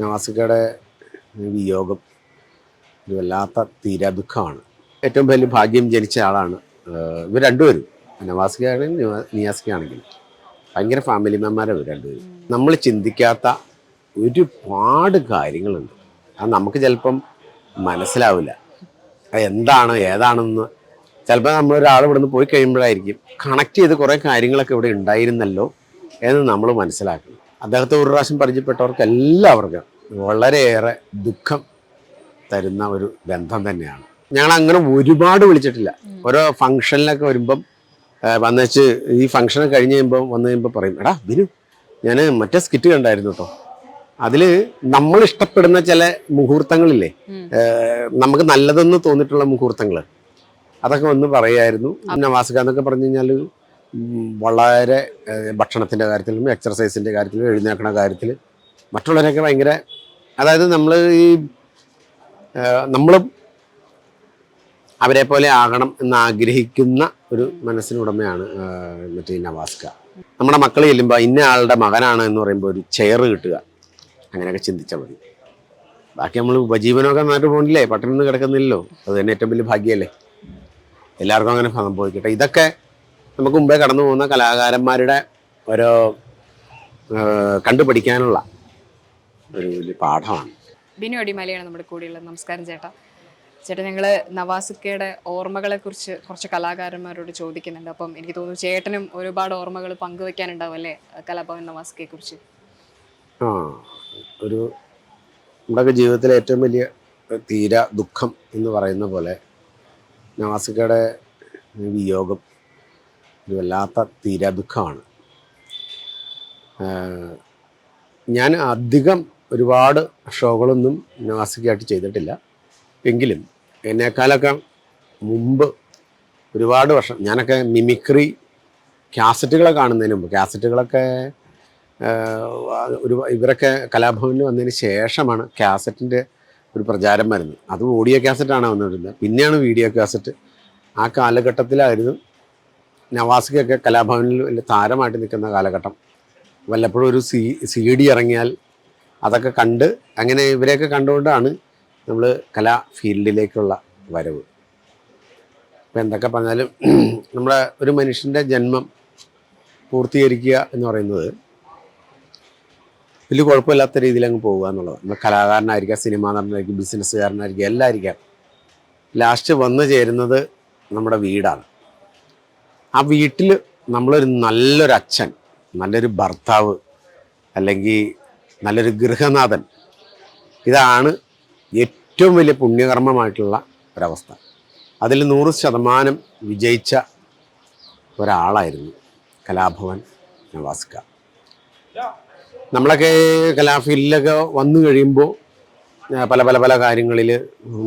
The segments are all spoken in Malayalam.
നവാസിക്കയുടെ വിയോഗം ഒരു വല്ലാത്ത തീരാ ദുഃഖമാണ് ഏറ്റവും വലിയ ഭാഗ്യം ജനിച്ച ആളാണ് ഇവർ രണ്ടുപേരും. നവാസിക്കയാണെങ്കിലും നിവാ- നിയാസിക്കയാണെങ്കിലും ഭയങ്കര ഫാമിലി മെമ്പറാണ് ഇവർ രണ്ടുപേരും. നമ്മൾ ചിന്തിക്കാത്ത ഒരുപാട് കാര്യങ്ങളുണ്ട്. അത് നമുക്ക് ചിലപ്പം മനസ്സിലാവില്ല. എന്താണ് ഏതാണെന്ന്. ചിലപ്പോൾ നമ്മൾ ഒരാൾ നിന്ന് പോയി കഴിയുമ്പോഴായിരിക്കും കണക്ട് ചെയ്ത് കുറേ കാര്യങ്ങളൊക്കെ ഇവിടെ ഉണ്ടായിരുന്നല്ലോ എന്ന് നമ്മൾ മനസ്സിലാക്കണം. അദ്ദേഹത്തെ ഒരു പ്രാവശ്യം പരിചയപ്പെട്ടവർക്ക് എല്ലാവർക്കും വളരെയേറെ ദുഃഖം തരുന്ന ഒരു ബന്ധം തന്നെയാണ്. ഞങ്ങൾ അങ്ങനെ ഒരുപാട് വിളിച്ചിട്ടില്ല. ഓരോ ഫംഗ്ഷനിലൊക്കെ വരുമ്പം വന്നേച്ച് ഈ ഫംഗ്ഷൻ കഴിഞ്ഞ് കഴിയുമ്പോൾ വന്നു കഴിയുമ്പോൾ പറയും എടാ ബിനു ഞാൻ മറ്റേ സ്കിറ്റ് കണ്ടായിരുന്നു കേട്ടോ അതിൽ നമ്മൾ ഇഷ്ടപ്പെടുന്ന ചില മുഹൂർത്തങ്ങളില്ലേ നമുക്ക് നല്ലതെന്ന് തോന്നിയിട്ടുള്ള മുഹൂർത്തങ്ങൾ അതൊക്കെ ഒന്ന് പറയായിരുന്നു. നവാസിക എന്നൊക്കെ പറഞ്ഞു കഴിഞ്ഞാൽ വളരെ ഭക്ഷണത്തിന്റെ കാര്യത്തിലും എക്സർസൈസിന്റെ കാര്യത്തിലും എഴുന്നേക്കണ കാര്യത്തിൽ മറ്റുള്ളവരൊക്കെ ഭയങ്കര അതായത് നമ്മൾ ഈ നമ്മൾ അവരെ പോലെ ആകണം എന്ന് ആഗ്രഹിക്കുന്ന ഒരു മനസ്സിനുടമയാണ് മറ്റേ നവാസ്ക. നമ്മുടെ മക്കൾ ചെല്ലുമ്പോൾ ഇന്ന ആളുടെ മകനാണ് എന്ന് പറയുമ്പോൾ ഒരു ചെയർ കിട്ടുക. അങ്ങനെയൊക്കെ ചിന്തിച്ചാൽ മതി. ബാക്കി നമ്മൾ ഉപജീവനമൊക്കെ നന്നായിട്ട് പോകണില്ലേ പട്ടണം നിന്ന് കിടക്കുന്നില്ലല്ലോ. അത് തന്നെ ഏറ്റവും വലിയ ഭാഗ്യമല്ലേ എല്ലാവർക്കും അങ്ങനെ സംഭവിക്കട്ടെ. ഇതൊക്കെ നമുക്ക് മുമ്പേ കടന്നു പോകുന്ന കലാകാരന്മാരുടെ ഒരു കണ്ടുപിടിക്കാനുള്ള കണ്ടുപഠിക്കാനുള്ള ഒരു വലിയ പാഠമാണ്. ബിനു അടിമാലിയാണ് നമ്മുടെ കൂടെയുള്ളത്. നമസ്കാരം ചേട്ടാ. ചേട്ടാ ഞങ്ങൾ നവാസിക്കയുടെ ഓർമ്മകളെ കുറിച്ച് കുറച്ച് കലാകാരന്മാരോട് ചോദിക്കുന്നുണ്ട്. അപ്പം എനിക്ക് തോന്നുന്നു ചേട്ടനും ഒരുപാട് ഓർമ്മകൾ പങ്കുവെക്കാനുണ്ടാവും അല്ലേ? കലാഭവൻ നവാസിക്കയെ കുറിച്ച് ആ ഒരു നമ്മുടെ ജീവിതത്തിലെ ഏറ്റവും വലിയ തീര ദുഃഖം എന്ന് പറയുന്ന പോലെ നവാസിക്കയുടെ വിയോഗം ഒരു വല്ലാത്ത തീരാ ഞാൻ അധികം ഒരുപാട് ഷോകളൊന്നും നാസികയായിട്ട് ചെയ്തിട്ടില്ല. എങ്കിലും എന്നേക്കാളൊക്കെ മുമ്പ് ഒരുപാട് വർഷം ഞാനൊക്കെ മിമിക്രി കാസറ്റുകളെ കാണുന്നതിന് മുമ്പ് കാസറ്റുകളൊക്കെ ഒരു ഇവരൊക്കെ കലാഭവനിൽ വന്നതിന് ശേഷമാണ് കാസറ്റിന്റെ ഒരു പ്രചാരം വരുന്നത്. അത് ഓഡിയോ കാസറ്റാണ് വന്നുകൊണ്ടിരുന്നത് പിന്നെയാണ് വീഡിയോ കാസറ്റ്. ആ കാലഘട്ടത്തിലായിരുന്നു നവാസിക്കൊക്കെ കലാഭവനിൽ വലിയ താരമായിട്ട് നിൽക്കുന്ന കാലഘട്ടം. വല്ലപ്പോഴും ഒരു സി സി ഡി ഇറങ്ങിയാൽ അതൊക്കെ കണ്ട് അങ്ങനെ ഇവരെയൊക്കെ കണ്ടുകൊണ്ടാണ് നമ്മൾ കലാ ഫീൽഡിലേക്കുള്ള വരവ്. ഇപ്പം എന്തൊക്കെ പറഞ്ഞാലും നമ്മുടെ ഒരു മനുഷ്യന്റെ ജന്മം പൂർത്തീകരിക്കുക എന്ന് പറയുന്നത് വലിയ കുഴപ്പമില്ലാത്ത രീതിയിൽ അങ്ങ് പോകുക എന്നുള്ളത് നമ്മൾ കലാകാരനായിരിക്കാം സിനിമാ നടനായിരിക്കും ബിസിനസ്സുകാരനായിരിക്കും എല്ലാം ആയിരിക്കാം ലാസ്റ്റ് വന്നു ചേരുന്നത് നമ്മുടെ വീടാണ്. ആ വീട്ടിൽ നമ്മളൊരു നല്ലൊരു അച്ഛൻ നല്ലൊരു ഭർത്താവ് അല്ലെങ്കിൽ നല്ലൊരു ഗൃഹനാഥൻ ഇതാണ് ഏറ്റവും വലിയ പുണ്യകർമ്മമായിട്ടുള്ള ഒരവസ്ഥ. അതിൽ നൂറ് ശതമാനം വിജയിച്ച ഒരാളായിരുന്നു കലാഭവൻ നവാസ്ക. നമ്മളൊക്കെ കലാഫീൽഡിലൊക്കെ വന്നു കഴിയുമ്പോൾ പല പല പല കാര്യങ്ങളിൽ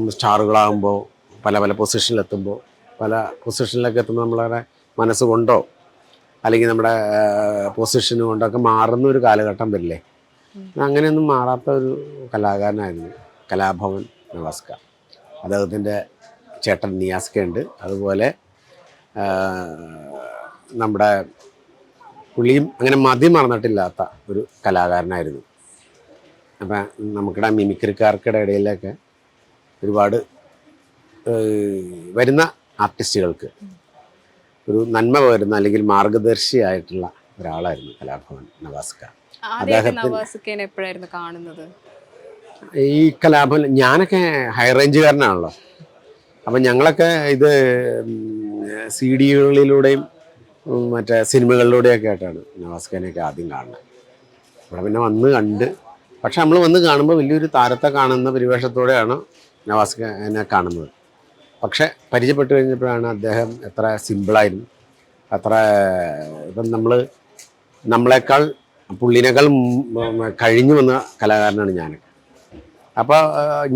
സ്റ്റാറുകളാകുമ്പോൾ പല പല പൊസിഷനിലെത്തുമ്പോൾ പല പൊസിഷനിലൊക്കെ എത്തുമ്പോൾ നമ്മളെ മനസ്സുകൊണ്ടോ അല്ലെങ്കിൽ നമ്മുടെ പൊസിഷൻ കൊണ്ടൊക്കെ മാറുന്ന ഒരു കാലഘട്ടം വരില്ലേ? അങ്ങനെയൊന്നും മാറാത്ത ഒരു കലാകാരനായിരുന്നു കലാഭവൻ നവാസ്ക അദ്ദേഹത്തിന്റെ ചേട്ടൻ നിയാസ്ക ഉണ്ട്. അതുപോലെ നമ്മുടെ പുള്ളിയും അങ്ങനെ മതി മറന്നിട്ടില്ലാത്ത ഒരു കലാകാരനായിരുന്നു. അപ്പം നമുക്കിടെ മിമിക്രിക്കാർക്കിടെ ഇടയിലൊക്കെ ഒരുപാട് വരുന്ന ആർട്ടിസ്റ്റുകൾക്ക് ഒരു നന്മ പകരുന്ന അല്ലെങ്കിൽ മാർഗദർശിയായിട്ടുള്ള ഒരാളായിരുന്നു കലാഭവൻ നവാസ്ക. അദ്ദേഹത്തിന് എപ്പോഴായിരുന്നു കാണുന്നത്? ഈ കലാഭവൻ ഞാനൊക്കെ ഹൈ റേഞ്ചുകാരനാണല്ലോ. അപ്പം ഞങ്ങളൊക്കെ ഇത് സി ഡികളിലൂടെയും മറ്റേ സിനിമകളിലൂടെയൊക്കെ ആയിട്ടാണ് നവാസ്ഖാനെയൊക്കെ ആദ്യം കാണുന്നത്. ഇവിടെ പിന്നെ വന്ന് കണ്ട് പക്ഷെ നമ്മൾ വന്ന് കാണുമ്പോൾ വലിയൊരു താരത്തെ കാണുന്ന പരിവേഷത്തോടെയാണ് നവാസ്ഖാനെ കാണുന്നത്. പക്ഷെ പരിചയപ്പെട്ട് കഴിഞ്ഞപ്പോഴാണ് അദ്ദേഹം എത്ര സിമ്പിളായിരുന്നു. അത്ര ഇപ്പം നമ്മൾ നമ്മളെക്കാൾ പുള്ളിനേക്കാൾ കഴിഞ്ഞു വന്ന കലാകാരനാണ് ഞാൻ. അപ്പോൾ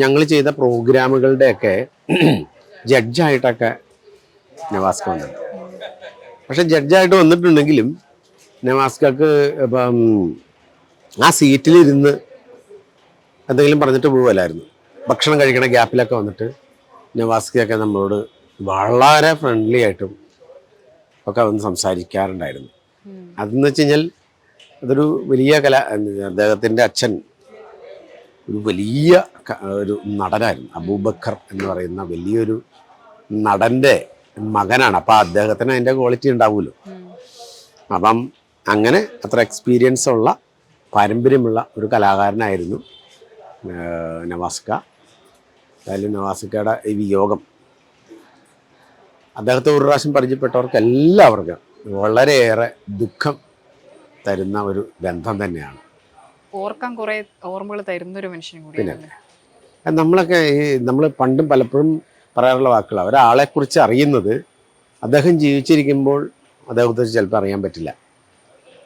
ഞങ്ങൾ ചെയ്ത പ്രോഗ്രാമുകളുടെയൊക്കെ ജഡ്ജായിട്ടൊക്കെ നവാസ്ക വന്നത് പക്ഷെ ജഡ്ജായിട്ട് വന്നിട്ടുണ്ടെങ്കിലും നവാസ്കക്ക് ഇപ്പം ആ സീറ്റിലിരുന്ന് എന്തെങ്കിലും പറഞ്ഞിട്ട് പോവല്ലായിരുന്നു ഭക്ഷണം കഴിക്കണ ഗ്യാപ്പിലൊക്കെ വന്നിട്ട് നവാസ്കയൊക്കെ നമ്മളോട് വളരെ ഫ്രണ്ട്ലി ആയിട്ടും ഒക്കെ വന്ന് സംസാരിക്കാറുണ്ടായിരുന്നു. അതെന്ന് വെച്ച് കഴിഞ്ഞാൽ അതൊരു വലിയ കല അദ്ദേഹത്തിന്റെ അച്ഛൻ ഒരു വലിയ ഒരു നടനായിരുന്നു. അബൂബക്കർ എന്ന് പറയുന്ന വലിയൊരു നടന്റെ മകനാണ്. അപ്പോൾ അദ്ദേഹത്തിന് അതിന്റെ ക്വാളിറ്റി ഉണ്ടാവുമല്ലോ. അപ്പം അങ്ങനെ അത്ര എക്സ്പീരിയൻസ് ഉള്ള പാരമ്പര്യമുള്ള ഒരു കലാകാരനായിരുന്നു നവാസ്ക. എന്തായാലും നവാസിക്കയുടെ ഈ വിയോഗം. അദ്ദേഹത്തെ ഒരു പ്രാവശ്യം പരിചയപ്പെട്ടവർക്ക് എല്ലാവർക്കും വളരെയേറെ ദുഃഖം തരുന്ന ഒരു ബന്ധം തന്നെയാണ്. ഓർക്കാൻ കുറെ ഓർമ്മകൾ തരുന്ന ഒരു മനുഷ്യനും നമ്മളൊക്കെ ഈ നമ്മൾ പണ്ടും പലപ്പോഴും പറയാറുള്ള വാക്കുകളാണ് ഒരാളെക്കുറിച്ച് അറിയുന്നത് അദ്ദേഹം ജീവിച്ചിരിക്കുമ്പോൾ അദ്ദേഹത്തെ ചിലപ്പോൾ അറിയാൻ പറ്റില്ല.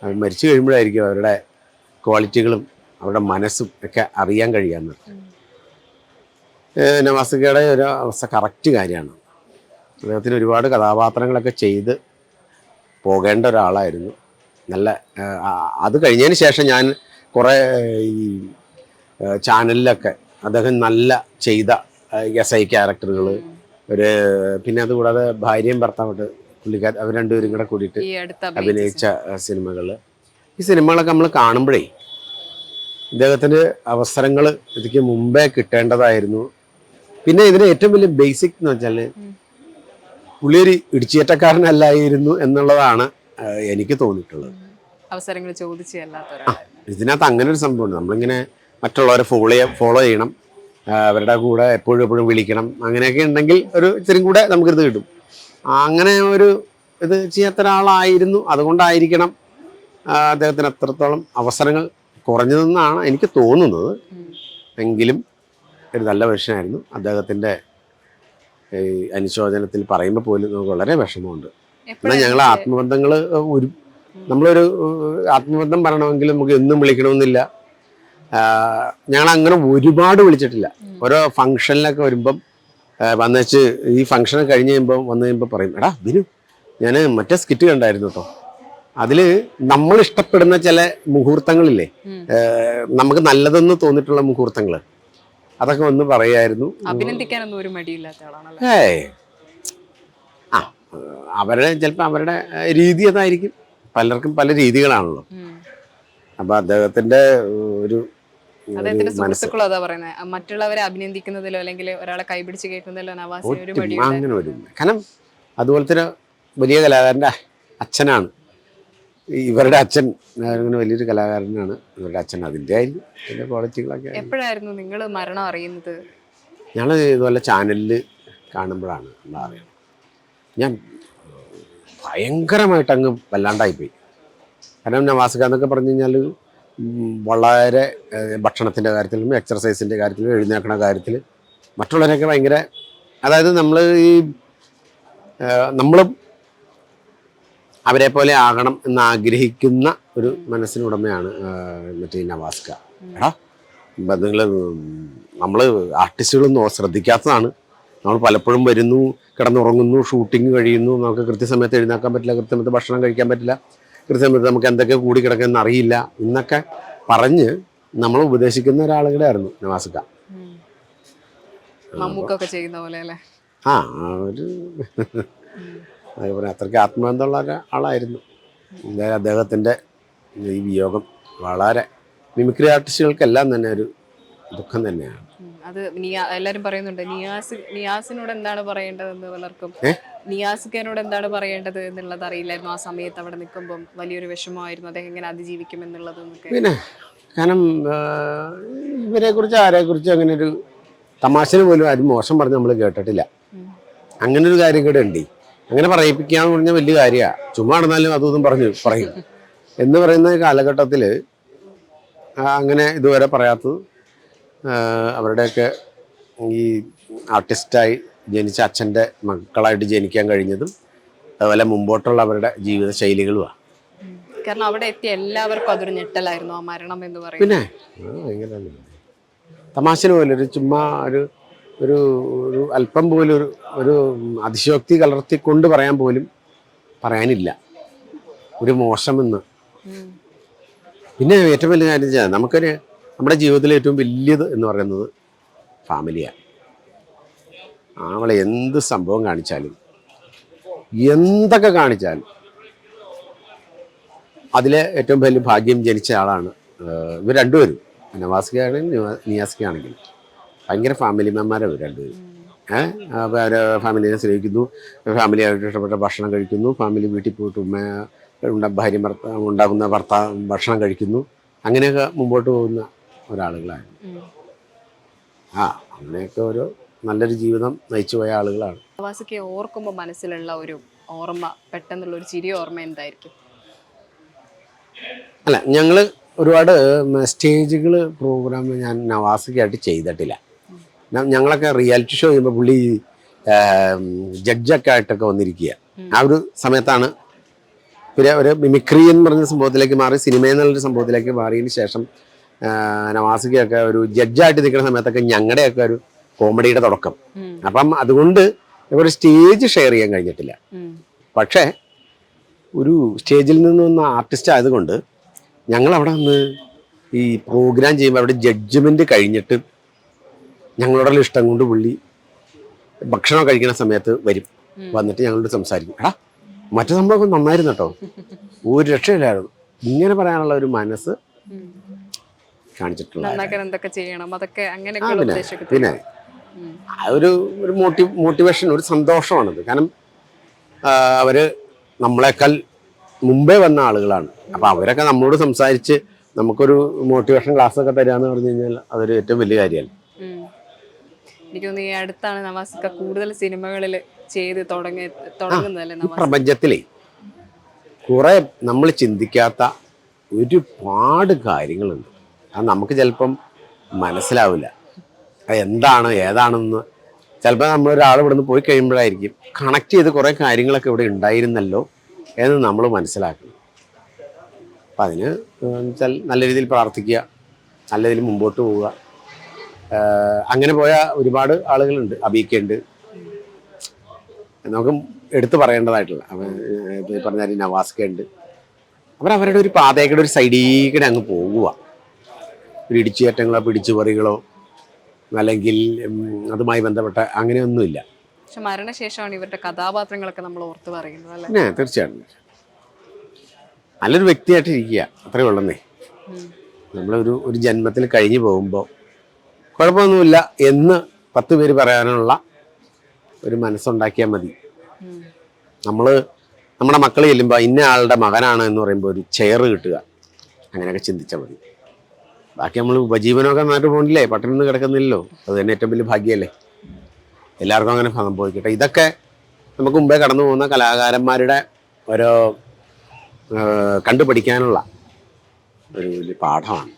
അവർ മരിച്ചു കഴിയുമ്പോഴായിരിക്കും അവരുടെ ക്വാളിറ്റികളും അവരുടെ മനസ്സും ഒക്കെ അറിയാൻ കഴിയാന്ന് നവാസികയുടെ ഒരു അവസ്ഥ കറക്റ്റ് കാര്യമാണ്. അദ്ദേഹത്തിന് ഒരുപാട് കഥാപാത്രങ്ങളൊക്കെ ചെയ്ത് പോകേണ്ട ഒരാളായിരുന്നു. നല്ല അത് കഴിഞ്ഞതിന് ശേഷം ഞാൻ കുറേ ഈ ചാനലിലൊക്കെ അദ്ദേഹം നല്ല ചെയ്ത എസ് ഐ ക്യാരക്ടറുകൾ ഒരു പിന്നെ അതുകൂടാതെ ഭാര്യയും ഭർത്താവുണ്ട് പുള്ളിക്കാർ അവർ രണ്ടുപേരും കൂടെ കൂടിയിട്ട് അഭിനയിച്ച സിനിമകൾ ഈ സിനിമകളൊക്കെ നമ്മൾ കാണുമ്പോഴേ ഇദ്ദേഹത്തിന് അവസരങ്ങൾ ഇതിക്ക് മുമ്പേ കിട്ടേണ്ടതായിരുന്നു. പിന്നെ ഇതിന് ഏറ്റവും വലിയ ബേസിക് എന്ന് വെച്ചാൽ. പുള്ളി ഒരു ഇടിച്ചേറ്റക്കാരനല്ലായിരുന്നു എന്നുള്ളതാണ് എനിക്ക് തോന്നിയിട്ടുള്ളത്. അവസരങ്ങൾ ഇതിനകത്ത് അങ്ങനെ ഒരു സംഭവമുണ്ട്. നമ്മളിങ്ങനെ മറ്റുള്ളവരെ ഫോളോ ചെയ്യാൻ ഫോളോ ചെയ്യണം. അവരുടെ കൂടെ എപ്പോഴും എപ്പോഴും വിളിക്കണം. അങ്ങനെയൊക്കെ ഉണ്ടെങ്കിൽ ഒരു ഇത്തിരി കൂടെ നമുക്കിത് കിട്ടും. അങ്ങനെ ഒരു ഇത് ചെയ്യാത്ത ഒരാളായിരുന്നു. അതുകൊണ്ടായിരിക്കണം അദ്ദേഹത്തിന് അത്രത്തോളം അവസരങ്ങൾ കുറഞ്ഞതെന്നാണ് എനിക്ക് തോന്നുന്നത്. എങ്കിലും ഒരു നല്ല മനുഷ്യനായിരുന്നു. അദ്ദേഹത്തിന്റെ ഈ അനുശോചനത്തിൽ പറയുമ്പോൾ പോലും നമുക്ക് വളരെ വിഷമമുണ്ട്. എന്നാൽ ഞങ്ങൾ ആത്മബന്ധങ്ങൾ ഒരു നമ്മളൊരു ആത്മബന്ധം പറയണമെങ്കിൽ നമുക്ക് എന്നും വിളിക്കണമെന്നില്ല. ഞങ്ങൾ അങ്ങനെ ഒരുപാട് വിളിച്ചിട്ടില്ല. ഓരോ ഫംഗ്ഷനിലൊക്കെ വരുമ്പം വന്നേച്ച് ഈ ഫംഗ്ഷൻ കഴിഞ്ഞ് കഴിയുമ്പോൾ വന്നു കഴിയുമ്പോൾ പറയും എടാ ബിനു ഞാൻ മറ്റേ സ്കിറ്റ് കണ്ടായിരുന്നു കേട്ടോ അതിൽ നമ്മൾ ഇഷ്ടപ്പെടുന്ന ചില മുഹൂർത്തങ്ങളില്ലേ നമുക്ക് നല്ലതെന്ന് തോന്നിയിട്ടുള്ള മുഹൂർത്തങ്ങൾ അതൊക്കെ ഒന്ന് പറയായിരുന്നു. അഭിനന്ദിക്കാനൊന്നും ഒരു മടിയില്ലാത്ത ആളാണല്ലേ? ഏയ്. ആ അവരുടെ ചിലപ്പോൾ അവരുടെ രീതി അതായിരിക്കും. പലർക്കും പല രീതികളാണല്ലോ. അപ്പൊ അദ്ദേഹത്തിന്റെ ഒരു അദ്ദേഹത്തിന്റെ സുഹൃത്തുക്കളും അതാ പറയുന്നത് മറ്റുള്ളവരെ അഭിനന്ദിക്കുന്നതിലോ അല്ലെങ്കിൽ ഒരാളെ കൈപിടിച്ച് കയറ്റുന്നതിലോ നവാസിന് ഒരു അങ്ങനെ ഒരു കാരണം അതുപോലത്തെ വലിയ കലാകാരന്റെ അച്ഛനാണ്. ഇവരുടെ അച്ഛൻ അങ്ങനെ വലിയൊരു കലാകാരനാണ്. ഇവരുടെ അച്ഛൻ അതിന്റെ ക്വാളിറ്റികളൊക്കെ എപ്പോഴായിരുന്നു നിങ്ങൾ മരണം അറിയുന്നത്? ഞങ്ങൾ ഇതുപോലെ ചാനലിൽ കാണുമ്പോഴാണ് നമ്മൾ അറിയണം ഞാൻ ഭയങ്കരമായിട്ട് അങ്ങ് വല്ലാണ്ടായിപ്പോയി. കാരണം ഞാൻ വാസുക എന്നൊക്കെ പറഞ്ഞു കഴിഞ്ഞാൽ വളരെ ഭക്ഷണത്തിന്റെ കാര്യത്തിലും എക്സർസൈസിന്റെ കാര്യത്തിലും എഴുന്നേക്കണ കാര്യത്തിൽ മറ്റുള്ളവരൊക്കെ ഭയങ്കര അതായത് നമ്മൾ ഈ നമ്മളും അവരെ പോലെ ആകണം എന്ന് ആഗ്രഹിക്കുന്ന ഒരു മനസ്സിനുടമയാണ് മറ്റേ നവാസ്ക. എടാ നിങ്ങൾ നമ്മൾ ആർട്ടിസ്റ്റുകളൊന്നും ശ്രദ്ധിക്കാത്തതാണ്. നമ്മൾ പലപ്പോഴും വരുന്നു കിടന്നുറങ്ങുന്നു ഷൂട്ടിങ് കഴിയുന്നു നമുക്ക് കൃത്യസമയത്ത് എഴുന്നേക്കാൻ പറ്റില്ല കൃത്യസമയത്ത് ഭക്ഷണം കഴിക്കാൻ പറ്റില്ല കൃത്യസമയത്ത് നമുക്ക് എന്തൊക്കെ കൂടി കിടക്കുന്ന അറിയില്ല എന്നൊക്കെ പറഞ്ഞ് നമ്മൾ ഉപദേശിക്കുന്ന ഒരാളുകളെ ആയിരുന്നു നവാസിക്ക ആ ആ ഒരു അതേപോലെ അത്രയ്ക്ക് ആത്മബന്ധമുള്ള ആളായിരുന്നു. എന്തായാലും അദ്ദേഹത്തിന്റെ ഈ വിയോഗം വളരെ മിമിക്രി ആർട്ടിസ്റ്റുകൾക്കെല്ലാം തന്നെ ഒരു ദുഃഖം തന്നെയാണ്. അത് എല്ലാരും പറയുന്നുണ്ട് നിയാസ് നിയാസിനോട് എന്താണ് പറയേണ്ടതെന്ന് പലർക്കും. നിയാസിക്കാനോട് എന്താണ് പറയേണ്ടത് എന്നുള്ളത് അറിയില്ലായിരുന്നു ആ സമയത്ത് അവിടെ നിൽക്കുമ്പോൾ വലിയൊരു വിഷമമായിരുന്നു. അദ്ദേഹം എങ്ങനെ അതിജീവിക്കും എന്നുള്ളത് പിന്നെ കാരണം ഇവരെ കുറിച്ച് ആരെ കുറിച്ച് അങ്ങനെ ഒരു തമാശന് പോലും ആരും മോശം പറഞ്ഞ് നമ്മൾ കേട്ടിട്ടില്ല. അങ്ങനെ ഒരു കാര്യം കൂടെ ഉണ്ട്. അങ്ങനെ പറയിപ്പിക്കാന്ന് പറഞ്ഞാൽ വലിയ കാര്യമാണ് ചുമ്മാ നടന്നാലും അതും പറഞ്ഞു പറയും. എന്ന് പറയുന്ന കാലഘട്ടത്തിൽ അങ്ങനെ ഇതുവരെ പറയാത്തത് അവരുടെയൊക്കെ ഈ ആർട്ടിസ്റ്റായി ജനിച്ച അച്ഛന്റെ മക്കളായിട്ട് ജനിക്കാൻ കഴിഞ്ഞതും അതുപോലെ മുമ്പോട്ടുള്ള അവരുടെ ജീവിത ശൈലികളുമാണ് കാരണം അവിടെ എത്തിയ എല്ലാവർക്കും അതൊരു ഞെട്ടലായിരുന്നു ആ മരണം എന്ന് പറയുന്നത്. പിന്നെ തമാശ പോലെ ഒരു ചുമ്മാ ഒരു ഒരു ഒരു അല്പം പോലും ഒരു ഒരു അതിശോക്തി കലർത്തിക്കൊണ്ട് പറയാൻ പോലും പറയാനില്ല. ഒരു മോശമെന്ന്. പിന്നെ ഏറ്റവും വലിയ കാര്യം വെച്ചാൽ നമുക്കൊരു നമ്മുടെ ജീവിതത്തിലെ ഏറ്റവും വലിയത് എന്ന് പറയുന്നത് ഫാമിലിയാണ് അവളെ എന്ത് സംഭവം കാണിച്ചാലും എന്തൊക്കെ കാണിച്ചാലും അതിലെ ഏറ്റവും വലിയ ഭാഗ്യം ജനിച്ച ആളാണ് ഇവർ രണ്ടുപേരും. നവാസിക്കാണെങ്കിലും നിയാസിക്കാണെങ്കിലും ഭയങ്കര ഫാമിലി മെമ്പറാണ് രണ്ടുപേരും ഏഹ് അപ്പോൾ അവരെ ഫാമിലിനെ സ്നേഹിക്കുന്നു. ഫാമിലിയായിട്ട് ഇഷ്ടപ്പെട്ട ഭക്ഷണം കഴിക്കുന്നു. ഫാമിലി വീട്ടിൽ പോയിട്ട് ഉമ്മ ഉണ്ട ഭാര്യ ഭർത്ത ഉണ്ടാകുന്ന ഭർത്താവ് ഭക്ഷണം കഴിക്കുന്നു. അങ്ങനെയൊക്കെ മുമ്പോട്ട് പോകുന്ന ഒരാളുകളാണ്. ആ അങ്ങനെയൊക്കെ ഒരു നല്ലൊരു ജീവിതം നയിച്ചു പോയ ആളുകളാണ്. ഓർക്കുമ്പോൾ മനസ്സിലുള്ള ഒരു ഓർമ്മ പെട്ടെന്നുള്ള ഒരു ചിരി ഓർമ്മ എന്തായിരിക്കും? അല്ല ഞങ്ങൾ ഒരുപാട് സ്റ്റേജുകൾ പ്രോഗ്രാം ഞാൻ നവാസിക്കായിട്ട് ചെയ്തിട്ടില്ല. ഞങ്ങളൊക്കെ റിയാലിറ്റി ഷോ ചെയ്യുമ്പോൾ പുള്ളി ജഡ്ജൊക്കെ ആയിട്ടൊക്കെ വന്നിരിക്കുക ആ ഒരു സമയത്താണ് പിന്നെ ഒരു മിമിക്രി എന്ന് പറഞ്ഞ സംഭവത്തിലേക്ക് മാറി സിനിമ എന്നുള്ളൊരു സംഭവത്തിലേക്ക് മാറിയതിന് ശേഷം നവാസികയൊക്കെ ഒരു ജഡ്ജായിട്ട് നിൽക്കുന്ന സമയത്തൊക്കെ ഞങ്ങളുടെയൊക്കെ ഒരു കോമഡിയുടെ തുടക്കം. അപ്പം അതുകൊണ്ട് ഒരു സ്റ്റേജ് ഷെയർ ചെയ്യാൻ കഴിഞ്ഞിട്ടില്ല. പക്ഷേ ഒരു സ്റ്റേജിൽ നിന്ന് വന്ന ആർട്ടിസ്റ്റ് ആയതുകൊണ്ട് ഞങ്ങൾ അവിടെ നിന്ന് ഈ പ്രോഗ്രാം ചെയ്യുമ്പോൾ അവിടെ ജഡ്ജ്മെന്റ് കഴിഞ്ഞിട്ട് ഞങ്ങളോടുള്ള ഇഷ്ടം കൊണ്ട് പുള്ളി ഭക്ഷണം കഴിക്കുന്ന സമയത്ത് വരും. വന്നിട്ട് ഞങ്ങളോട് സംസാരിക്കും. എടാ മറ്റു സംഭവമൊക്കെ നന്നായിരുന്നു കേട്ടോ. ഒരു രക്ഷയില്ലായിരുന്നു. ഇങ്ങനെ പറയാനുള്ള ഒരു മനസ്സ്. കാണിച്ചിട്ടുള്ള പിന്നെ. ഒരു ഒരു മോട്ടി മോട്ടിവേഷൻ ഒരു സന്തോഷമാണത്. കാരണം അവർ നമ്മളെക്കാൾ മുമ്പേ വന്ന ആളുകളാണ്. അപ്പൊ അവരൊക്കെ നമ്മളോട് സംസാരിച്ച് നമുക്കൊരു മോട്ടിവേഷൻ ക്ലാസ് ഒക്കെ തരാന്ന് പറഞ്ഞു കഴിഞ്ഞാൽ അതൊരു ഏറ്റവും വലിയ കാര്യമല്ല. എനിക്ക് തോന്നുന്നു ഈ അടുത്താണ് നവാസിക്ക കൂടുതൽ സിനിമകളിൽ ചെയ്ത് തുടങ്ങി തുടങ്ങുന്നതല്ലേ ഈ നവാസ് പ്രപഞ്ചത്തിലെ കുറെ നമ്മൾ ചിന്തിക്കാത്ത ഒരുപാട് കാര്യങ്ങളുണ്ട്. അത് നമുക്ക് ചിലപ്പം മനസ്സിലാവില്ല. അത് എന്താണ് ഏതാണെന്ന്. ചിലപ്പോൾ നമ്മൾ ഒരാൾ ഇവിടുന്ന് പോയി കഴിയുമ്പോഴായിരിക്കും കണക്ട് ചെയ്ത് കുറേ കാര്യങ്ങളൊക്കെ ഇവിടെ ഉണ്ടായിരുന്നല്ലോ എന്ന് നമ്മൾ മനസ്സിലാക്കണം. അപ്പം അതിന് നല്ല രീതിയിൽ പ്രാർത്ഥിക്കുക നല്ല രീതിയിൽ മുമ്പോട്ട് പോവുക. അങ്ങനെ പോയ ഒരുപാട് ആളുകളുണ്ട്. അബീക്കുണ്ട് നമുക്ക് എടുത്തു പറയേണ്ടതായിട്ടുള്ള അവൻ ഇപ്പൊ ഈ പറഞ്ഞ മാതിരി നവാസ്ക ഉണ്ട് അവരവരുടെ ഒരു പാതയുടെ ഒരു സൈഡീക്കടെ കൂടെ അങ്ങ് പോകുക ഒരു ഇടിച്ചുകയറ്റങ്ങളോ പിടിച്ചുപറികളോ അല്ലെങ്കിൽ അതുമായി ബന്ധപ്പെട്ട അങ്ങനെയൊന്നുമില്ല. പക്ഷെ മരണശേഷമാണ് ഇവരുടെ കഥാപാത്രങ്ങളൊക്കെ നമ്മൾ ഓർത്ത് പറയുന്നത് അല്ലേ? തീർച്ചയായിട്ടും. നല്ലൊരു വ്യക്തിയായിട്ട് ഇരിക്കുക അത്രേ ഉള്ളന്നേ. നമ്മളൊരു ഒരു ജന്മത്തിൽ കഴിഞ്ഞു പോകുമ്പോൾ കുഴപ്പമൊന്നുമില്ല എന്ന് പത്ത് പേര് പറയാനുള്ള ഒരു മനസ്സുണ്ടാക്കിയാൽ മതി. നമ്മൾ നമ്മുടെ മക്കൾ ചെല്ലുമ്പോൾ ഇന്ന ആളുടെ മകനാണ് എന്ന് പറയുമ്പോൾ ഒരു ചെയർ കിട്ടുക. അങ്ങനെയൊക്കെ ചിന്തിച്ചാൽ മതി. ബാക്കി നമ്മൾ ഉപജീവനമൊക്കെ നന്നായിട്ട് പോകണില്ലേ പട്ടണം നിന്ന് കിടക്കുന്നില്ലല്ലോ. അത് തന്നെ ഏറ്റവും വലിയ ഭാഗ്യമല്ലേ എല്ലാവർക്കും അങ്ങനെ സംഭവിക്കട്ടെ. ഇതൊക്കെ നമുക്ക് മുമ്പേ കടന്നു പോകുന്ന കലാകാരന്മാരുടെ ആ, കണ്ടുപഠിക്കാനുള്ള ഒരു വലിയ പാഠമാണ്.